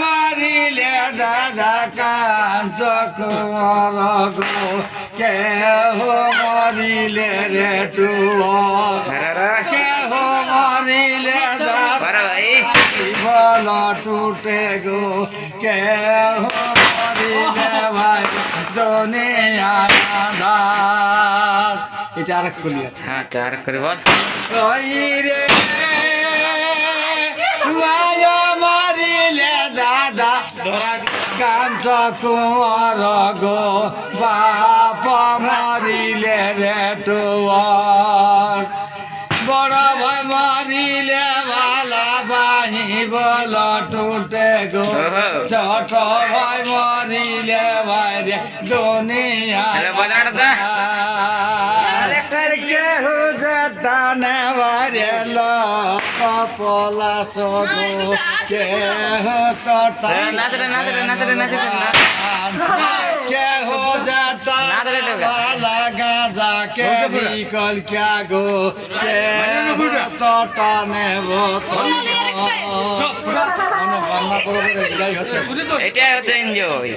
মারিলে দাদা কাঞ্চ কে হো আরে কে হো মারিলে দাদা বল টুটে গো কে হো মারিলে ভাই দুনিয়া দাস এটা আর খুলি আছে। হ্যাঁ চার করে বল। ওই রে মায়া মারিলে দাদা কাঞ্চ কুমার গো বাপ মারিলে রে টুয়ার। বড় ভাই মারিলে ভালা বাহি বল টুটে গো। ছোট ভাই মারিলে ভাই রে দুনিয়া যেতানে বারেল কপলা সগো কেহু ক্যা গো মানে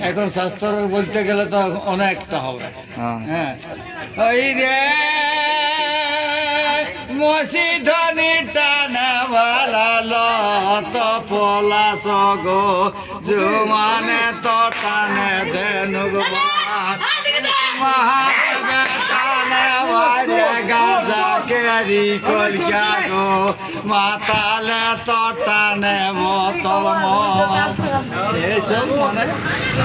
এখন স্বাস্থ্য বলতে গেলে তো অনেকটা হবে। হ্যাঁ। হ্যাঁ। ওই রে মসি ধনি টানা ভালা লত পলা সগো, জুমানে তো টানে গো মহাদেবে টানে ভারে গাজা কেরি কলিয়া গো মাতালে তো টানে মতল এইসব মনে।